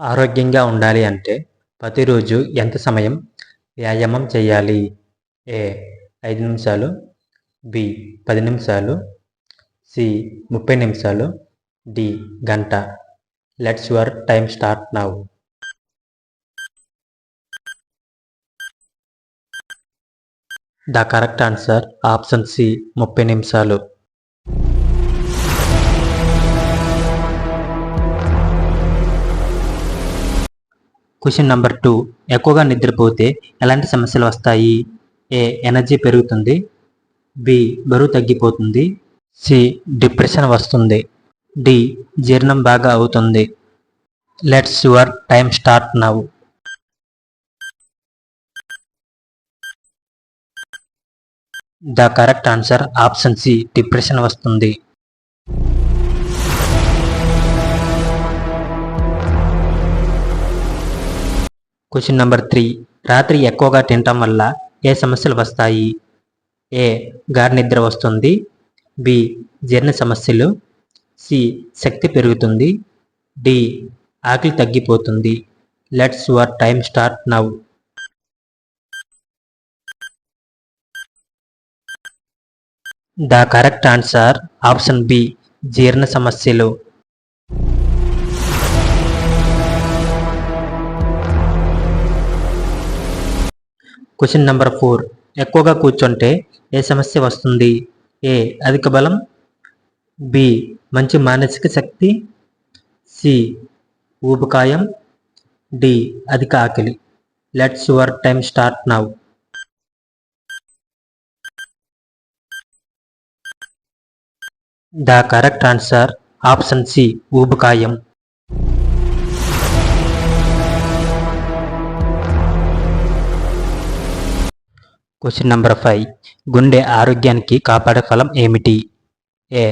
ఆరోగ్యంగా ఉండాలి అంటే ప్రతిరోజు ఎంత సమయం వ్యాయామం చేయాలి? ఏ ఐదు నిమిషాలు బి పది నిమిషాలు సి ముప్పై నిమిషాలు డి గంట. Let's your time start now. The correct answer option C ముప్పై నిమిషాలు. క్వశ్చన్ నెంబర్ టూ ఎక్కువగా నిద్రపోతే ఎలాంటి సమస్యలు వస్తాయి? ఏ ఎనర్జీ పెరుగుతుంది. బి బరువు తగ్గిపోతుంది. సి డిప్రెషన్ వస్తుంది. డి జీర్ణం బాగా అవుతుంది. Let's your time start now the correct answer option C depression వస్తుంది. క్వశ్చన్ నెంబర్ త్రీ రాత్రి ఎక్కువగా తినటం వల్ల ఏ సమస్యలు వస్తాయి? ఏ. గాఢ నిద్ర వస్తుంది. బి. జీర్ణ సమస్యలు. సి. శక్తి పెరుగుతుంది. డి. ఆకలి తగ్గిపోతుంది. Let's your time start now the correct answer option B జీర్ణ సమస్యలు. క్వశ్చన్ నెంబర్ ఫోర్ ఎక్కువగా కూర్చుంటే ఏ సమస్య వస్తుంది? ఏ అధిక బలం. బి మంచి మానసిక శక్తి. సి ఊబకాయం. డి అధిక ఆకలి. Let's your time start now the correct answer option C ఊబకాయం. క్వశ్చన్ నంబర్ ఫైవ్ గుండె ఆరోగ్యానికి కాపాడే ఫలం ఏమిటి? ఏ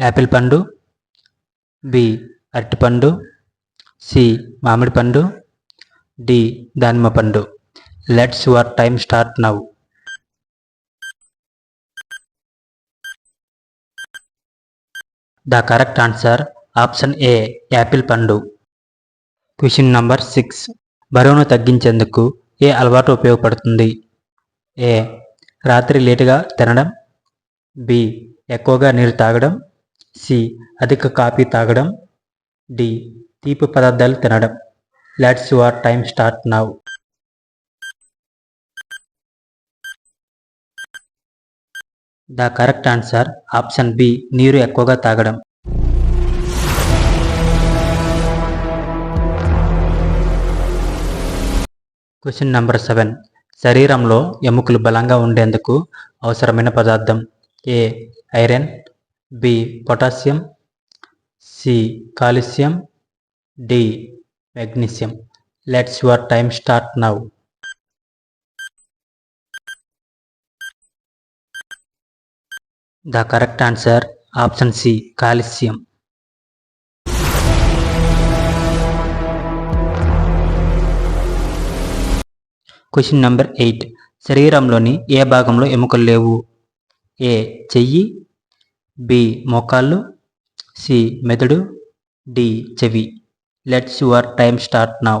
యాపిల్ పండు. బి అరటిపండు సి మామిడి పండు. డి దానిమ్మ పండు. Let's your time start now the correct answer option A apple పండు. క్వశ్చన్ నంబర్ సిక్స్ బరువును తగ్గించేందుకు ఏ అలవాటు ఉపయోగపడుతుంది? ఏ. రాత్రి లేటుగా తినడం. బి. ఎక్కువగా నీరు తాగడం. సి. అధిక కాఫీ తాగడం. డి. తీపి పదార్థాలు తినడం. Let's your time start now. The correct answer. Option B. నీరు ఎక్కువగా తాగడం. Question number seven. శరీరంలో ఎముకలు బలంగా ఉండేందుకు అవసరమైన పదార్థం A iron B potassium C calcium D magnesium. Let's your time start now. The correct answer option C calcium. Question number eight శరీరంలోని ఏ భాగంలో ఎముకలు లేవు? ఏ చెయ్యి. బి మోకాళ్ళు. సి మెదడు. డి చెవి. Let's your time start now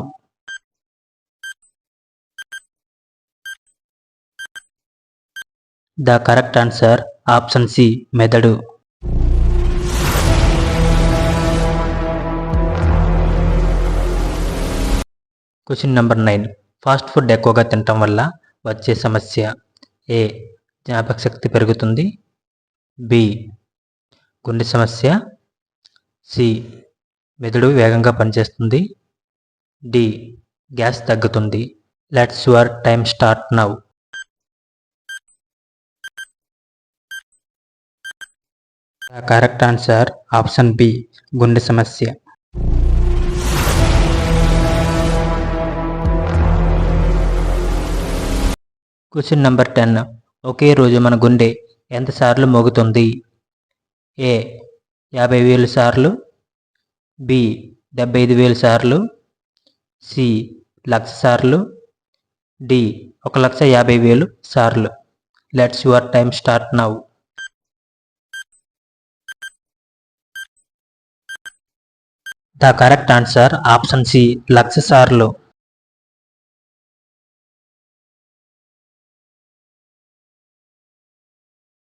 the correct answer option C మెదడు. Question number nine fast food ఎక్కువగా తినటం వల్ల వచ్చే సమస్య ఏ జ్ఞాపక శక్తి పెరుగుతుంది? బి గుండె సమస్య. సి మెదడు వేగంగా పనిచేస్తుంది. డి గ్యాస్ తగ్గుతుంది. Let's your time start now correct answer option B గుండె సమస్య. Question number ten. ఒకే రోజు మన గుండె ఎంతసార్లు మోగుతుంది? ఏ యాభై వేలు సార్లు బి డెబ్బై ఐదు వేలు సార్లు సి లక్ష సార్లు డి ఒక లక్ష యాభై వేలు సార్లు. Let's your time start now. The correct answer option C లక్ష సార్లు.